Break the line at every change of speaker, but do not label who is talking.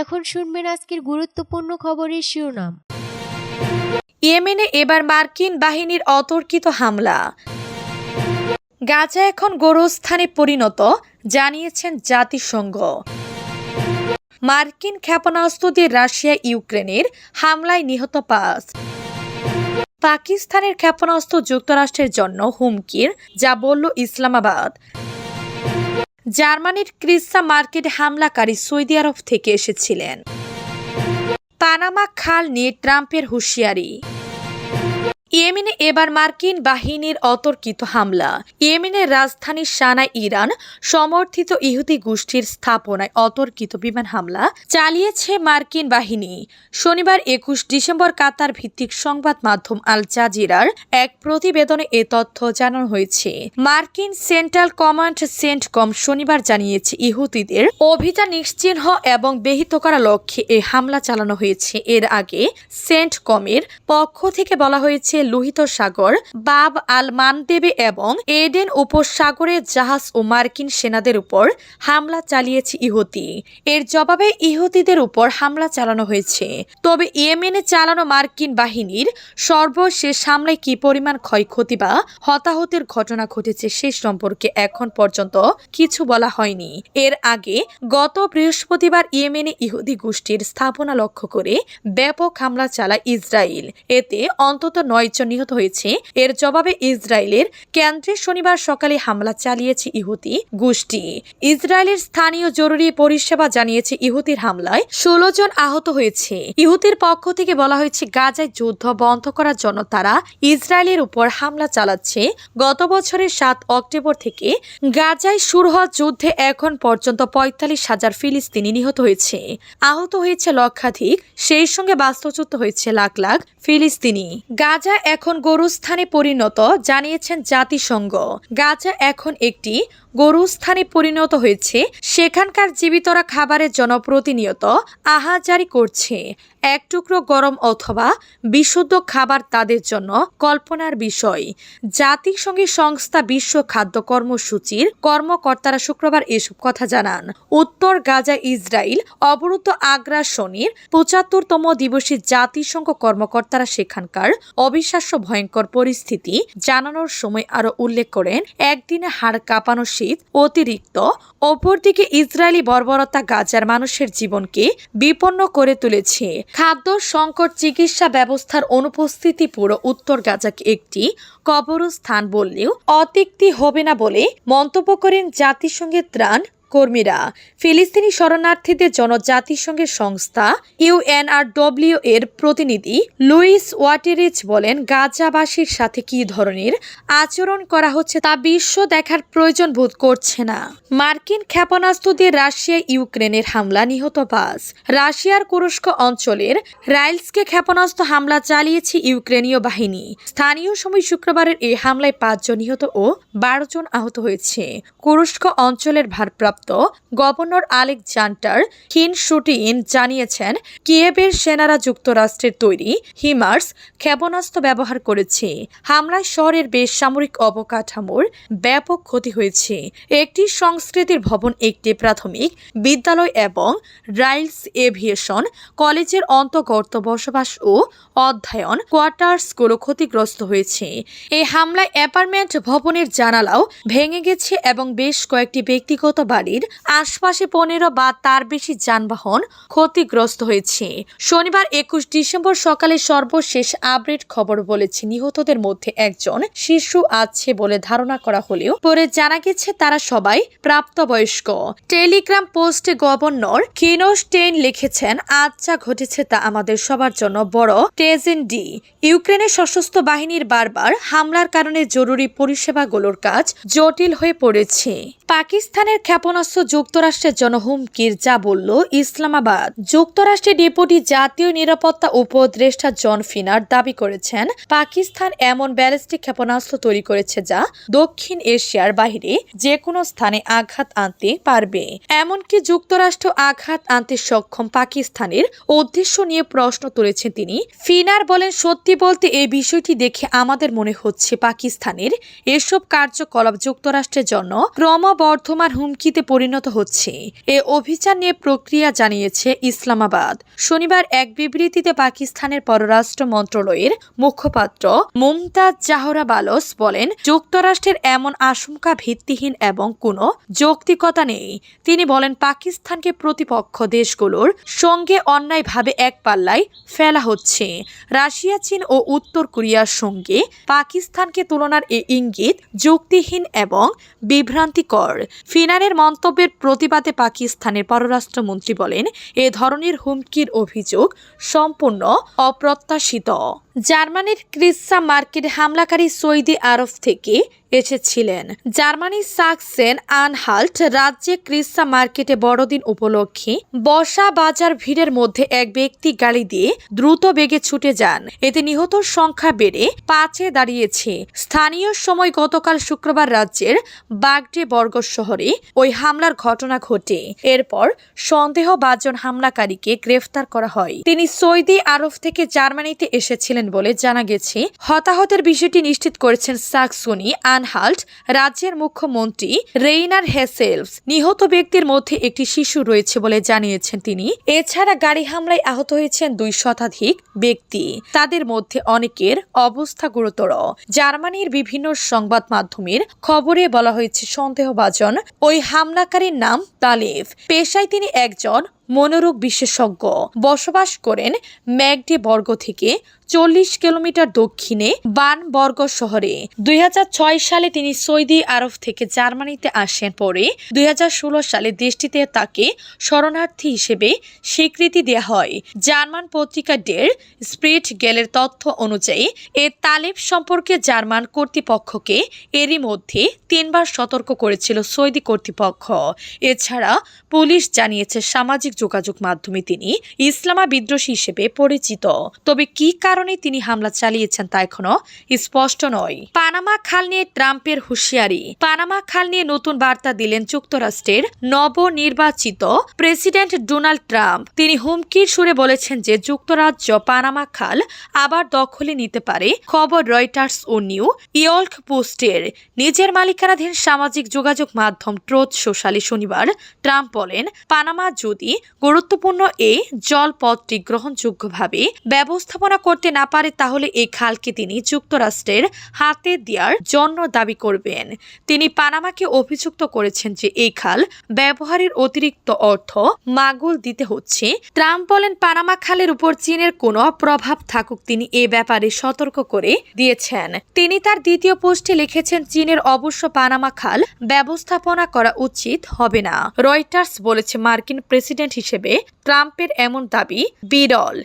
এখন শুনবেন আজকের গুরুত্বপূর্ণ খবরের শিরোনাম।
ইয়েমেনে এবার মার্কিন বাহিনীর অতর্কিত হামলা। গাজা এখন গোরস্থানে পরিণত, জানিয়েছেন জাতিসংঘ। মার্কিন ক্ষেপণাস্ত্র দিয়ে রাশিয়া, ইউক্রেনের হামলায় নিহত পাঁচ। পাকিস্তানের ক্ষেপণাস্ত্র যুক্তরাষ্ট্রের জন্য হুমকির, যা বলল ইসলামাবাদ। জার্মানির ক্রিসা মার্কেট হামলাকারী সৌদি আরব থেকে এসেছিলেন। পানামা খাল নিয়ে ট্রাম্পের হুঁশিয়ারি। ইয়েমেনে এবার মার্কিন বাহিনীর অতর্কিত হামলা। ইয়েমেনের রাজধানী সানা ইরান, সমর্থিত ইহুদি গোষ্ঠীর স্থাপনায় অতর্কিত বিমান হামলা চালিয়েছে মার্কিন বাহিনী। শনিবার একুশ ডিসেম্বর কাতার ভিত্তিক সংবাদ মাধ্যম আল জাজিরার এক প্রতিবেদনে এ তথ্য জানানো হয়েছে। মার্কিন সেন্ট্রাল কমান্ড সেন্টকম শনিবার জানিয়েছে, ইহুদিদের অভিযান নিশ্চিহ্ন এবং বেহিত করা লক্ষ্যে এ হামলা চালানো হয়েছে। এর আগে সেন্টকমের পক্ষ থেকে বলা হয়েছে লোহিত সাগর, বাব আল মানদেবে এবং এডেন উপসাগরে জাহাজ ও মার্কিন সেনাদের উপর হামলা চালিয়েছে ইহুতি। এর জবাবে ইহুতিদের উপর হামলা চালানো হয়েছে। তবে ইয়েমেনে চালানো মার্কিন বাহিনীর সর্বশেষ হামলায় কি পরিমাণ ক্ষয়ক্ষতি বা হতাহতের ঘটনা ঘটেছে সে সম্পর্কে এখন পর্যন্ত কিছু বলা হয়নি। এর আগে গত বৃহস্পতিবার ইয়েমেনে ইহুদি গোষ্ঠীর স্থাপনা লক্ষ্য করে ব্যাপক হামলা চালায় ইসরায়েল এতে অন্তত নয় জন নিহত হয়েছে। এর জবাবে ইসরায়েলের কেন্দ্রে শনিবার সকালে হামলা চালিয়েছে ইহুতি গোষ্ঠী। ইসরায়েলের স্থানীয় জরুরি পরিষেবা জানিয়েছে ইহুতির হামলায় ষোলো জন আহত হয়েছে। ইহুতির পক্ষ থেকে বলা হয়েছে, গাজায় যুদ্ধ বন্ধ করার জন্য তারা ইসরায়েলের উপর হামলা চালাচ্ছে। গত বছরের সাত অক্টোবর থেকে গাজায় শুরু হওয়া যুদ্ধে এখন পর্যন্ত পঁয়তাল্লিশ হাজার ফিলিস্তিনি নিহত হয়েছে। আহত হয়েছে লক্ষাধিক, সেই সঙ্গে বাস্তুচ্যুত হয়েছে লাখ লাখ ফিলিস্তিনি। গাজা এখন গরুস্থানে পরিণত জানিয়েছেন জাতিসংঘ। গাছা এখন একটি গরুস্থানে পরিণত হয়েছে। সেখানকার জীবিতরা খাবারের জন্য প্রতিনিয়ত আহাজারি করছে। এক টুকরো গরম অথবা বিশুদ্ধ খাবার তাদের জন্য কল্পনার বিষয়। জাতিসংঘের সংস্থা বিশ্ব খাদ্য কর্মসূচির কর্মকর্তারা শুক্রবার এসব কথা জানান। উত্তর গাজা ইসরায়েল অবরুদ্ধ আগ্রাসনের পঁচাত্তরতম দিবসে জাতিসংঘ কর্মকর্তারা সেখানকার অবিশ্বাস্য ভয়ঙ্কর পরিস্থিতি জানানোর সময় আরও উল্লেখ করেন, একদিনে হাড় কাঁপানো শীত অতিরিক্ত, অপরদিকে ইসরায়েলি বর্বরতা গাজার মানুষের জীবনকে বিপন্ন করে তুলেছে। খাদ্য সংকট চিকিৎসা ব্যবস্থার অনুপস্থিতি পুরো উত্তর গাজাকে একটি কবরস্থান বললেও অতিক্তি হবে না বলে মন্তব্য করেন জাতিসংঘের ত্রাণ কর্মীরা। ফিলিস্তিনি শরণার্থীদের জন্য জাতিসংঘের সংস্থা ইউএনআরডব্লিউ এর প্রতিনিধি লুইস ওয়াটেরিচ বলেন, গাজাবাসীর সাথে কী ধরনের আচরণ করা হচ্ছে তা বিশ্ব দেখার প্রয়োজন বোধ করছে না। মার্কিন ক্ষেপণাস্ত্র দিয়ে রাশিয়া ইউক্রেনের হামলা, নিহত পাঁচ রাশিয়ার কুরস্ক অঞ্চলের রাইলসকে ক্ষেপণাস্ত্র হামলা চালিয়েছে ইউক্রেনীয় বাহিনী। স্থানীয় সময় শুক্রবারের এই হামলায় পাঁচজন নিহত ও বারো জন আহত হয়েছে। কুরস্ক অঞ্চলের ভারপ্রাপ্ত গভর্নর আলেকজান্ডার খিনশুটিন জানিয়েছেন কিয়েবের সেনারা যুক্তরাষ্ট্রের তৈরি হিমার্স ক্ষেপণাস্ত্র ব্যবহার করেছে। হামলায় শহরের বেসামরিক অবকাঠামোর ব্যাপক ক্ষতি হয়েছে। একটি সংস্কৃতির ভবন, একটি প্রাথমিক বিদ্যালয় এবং রাইলস এভিয়েশন কলেজের অন্তর্গত বসবাস ও অধ্যয়ন কোয়ার্টার্সগুলো ক্ষতিগ্রস্ত হয়েছে। এই হামলায় অ্যাপার্টমেন্ট ভবনের জানালাও ভেঙে গেছে এবং বেশ কয়েকটি ব্যক্তিগত বাড়ির আশপাশে পনেরো বা তার বেশি যানবাহন ক্ষতিগ্রস্ত হয়েছে। শনিবার একুশ ডিসেম্বর সকালে সর্বশেষ আপডেট খবর বলেছে, নিহতদের মধ্যে একজন শিশু আছে বলে ধারণা করা হলেও পরে জানা গেছে তারা সবাই প্রাপ্তবয়স্ক। টেলিগ্রাম পোস্টে গভর্নর কিনোস্টেইন লিখেছেন, আজ যা ঘটেছে তা আমাদের সবার জন্য বড় ট্রেজেন্ডি ইউক্রেনের সশস্ত্র বাহিনীর বারবার হামলার কারণে জরুরি পরিষেবাগুলোর কাজ জটিল হয়ে পড়েছে। পাকিস্তানের ক্ষেপণাস্ত্র যুক্তরাষ্ট্রের জন্য হুমকির যা বলল, ইসলামাবাদ। যুক্তরাষ্ট্রের ডেপুটি জাতীয় নিরাপত্তা উপদেষ্টা জন ফিনার দাবি করেছেন, পাকিস্তান এমন ব্যালিস্টিক ক্ষেপণাস্ত্র তৈরি করেছে যা দক্ষিণ এশিয়ার বাইরে যে কোনো স্থানে আঘাত আনতে পারবে। এমনকি যুক্তরাষ্ট্র আঘাত আনতে সক্ষম পাকিস্তানের উদ্দেশ্য নিয়ে প্রশ্ন তুলেছেন তিনি। ফিনার বলেন, সত্যি বলতে এই বিষয়টি দেখে আমাদের মনে হচ্ছে পাকিস্তানের এসব কার্যকলাপ যুক্তরাষ্ট্রের জন্য ক্রমবর্ধমান হুমকিতে পরিণত হচ্ছে। এ অভিযান নিয়ে প্রক্রিয়া জানিয়েছে ইসলামাবাদ। শনিবার এক বিবৃতিতে পাকিস্তানের পররাষ্ট্র মন্ত্রণালয়ের মুখপাত্র মুমতাজ জাহরা বালস বলেন, যুক্তরাষ্ট্রের এমন আশঙ্কা ভিত্তিহীন এবং কোনো যৌক্তিকতা নেই। তিনি বলেন, পাকিস্তানকে প্রতিপক্ষ দেশগুলোর সঙ্গে অন্যায়ভাবে এক পাল্লায় ফেলা হচ্ছে। রাশিয়া, চীন ও উত্তর কোরিয়ার সঙ্গে পাকিস্তানকে তুলনার এ ইঙ্গিত যুক্তিহীন এবং বিভ্রান্তিকর। ফিনানের মন্তব্যের প্রতিবাদে পাকিস্তানের পররাষ্ট্রমন্ত্রী বলেন এ ধরনের হুমকির অভিযোগ সম্পূর্ণ অপ্রত্যাশিত। জার্মানির ক্রিসা মার্কেটে হামলাকারী সৌদি আরব থেকে এসেছিলেন। জার্মানির সাকসেন আনহাল্ট রাজ্যে ক্রিসা মার্কেটে বড়দিন উপলক্ষে বসা বাজার ভিড়ের মধ্যে এক ব্যক্তি গাড়ি দিয়ে দ্রুত বেগে ছুটে যান। এতে নিহতর সংখ্যা বেড়ে পাঁচে দাঁড়িয়েছে। স্থানীয় সময় গতকাল শুক্রবার রাজ্যের বাগডে বর্গ শহরে ওই হামলার ঘটনা ঘটে। এরপর সন্দেহভাজন হামলাকারীকে গ্রেফতার করা হয়। তিনি সৌদি আরব থেকে জার্মানিতে এসেছিলেন বলে জানা গেছে, হতাহতের বিষয়টি নিশ্চিত করেছেন সাকসুনি আনহাল্ট, রাজ্যের মুখ্যমন্ত্রী রেইনার হেসেলস। নিহত ব্যক্তির মধ্যে একটি শিশু রয়েছে বলে জানিয়েছেন তিনি। এছাড়া গাড়ি হামলায় আহত হয়েছেন দুই শতাধিক ব্যক্তি। তাদের মধ্যে অনেকের অবস্থা গুরুতর। জার্মানির বিভিন্ন সংবাদ মাধ্যমের খবরে বলা হয়েছে সন্দেহভাজন ওই হামলাকারীর নাম তালিফ। পেশায় তিনি একজন মনোরোগ বিশেষজ্ঞ বসবাস করেন ম্যাগডে বর্গ থেকে চল্লিশ কিলোমিটার দক্ষিণে বানবর্গ শহরে। দুই হাজার ছয় সালে তিনি সৌদি আরব থেকে জার্মানিতে আসেন পরে দুই হাজার ষোলো সালে দেশটিতে তাকে শরণার্থী হিসেবে স্বীকৃতি দেওয়া হয়। জার্মান পত্রিকা ডের স্প্রিট গেলের তথ্য অনুযায়ী, এ তালেব সম্পর্কে জার্মান কর্তৃপক্ষকে এরই মধ্যে তিনবার সতর্ক করেছিল সৌদি কর্তৃপক্ষ। এছাড়া পুলিশ জানিয়েছে সামাজিক যোগাযোগ মাধ্যমে তিনি ইসলামা বিদ্রোহী হিসেবে পরিচিত। তবে কি কারণে তিনি হামলা চালিয়েছেন তা এখনও স্পষ্ট নয়। পানামা খাল নিয়ে ট্রাম্পের হুঁশিয়ারি। পানামা খাল নিয়ে নতুন বার্তা দিলেন যুক্তরাষ্ট্রের নবনির্বাচিত প্রেসিডেন্ট ডোনাল্ড ট্রাম্প। তিনি হুমকির সুরে বলেছেন যে যুক্তরাজ্য পানামা খাল আবার দখলে নিতে পারে, খবর রয়টার্স ও নিউ ইয়র্ক পোস্টের। নিজের মালিকানাধীন সামাজিক যোগাযোগ মাধ্যম ট্রোথ সোশ্যালে শনিবার ট্রাম্প বলেন, পানামা যদি গুরুত্বপূর্ণ এই জলপথটি গ্রহণযোগ্যভাবে ব্যবস্থাপনা করতে না পারে তাহলে এই খালকে তিনি যুক্তরাষ্ট্রের হাতে দেওয়ার জন্য দাবি করবেন। তিনি পানামাকে অভিযুক্ত করেছেন যে এই খাল ব্যবহারের অতিরিক্ত অর্থ মাগুল দিতে হচ্ছে। ট্রাম্প বলেন, পানামা খালের উপর চীনের কোনো প্রভাব থাকুক, তিনি এ ব্যাপারে সতর্ক করে দিয়েছেন। তিনি তার দ্বিতীয় পোস্টে লিখেছেন, চীনের অবশ্য পানামা খাল ব্যবস্থাপনা করা উচিত হবে না। রয়টার্স বলেছে, মার্কিন প্রেসিডেন্ট হিসেবে ট্রাম্পের এমন দাবি বিরল।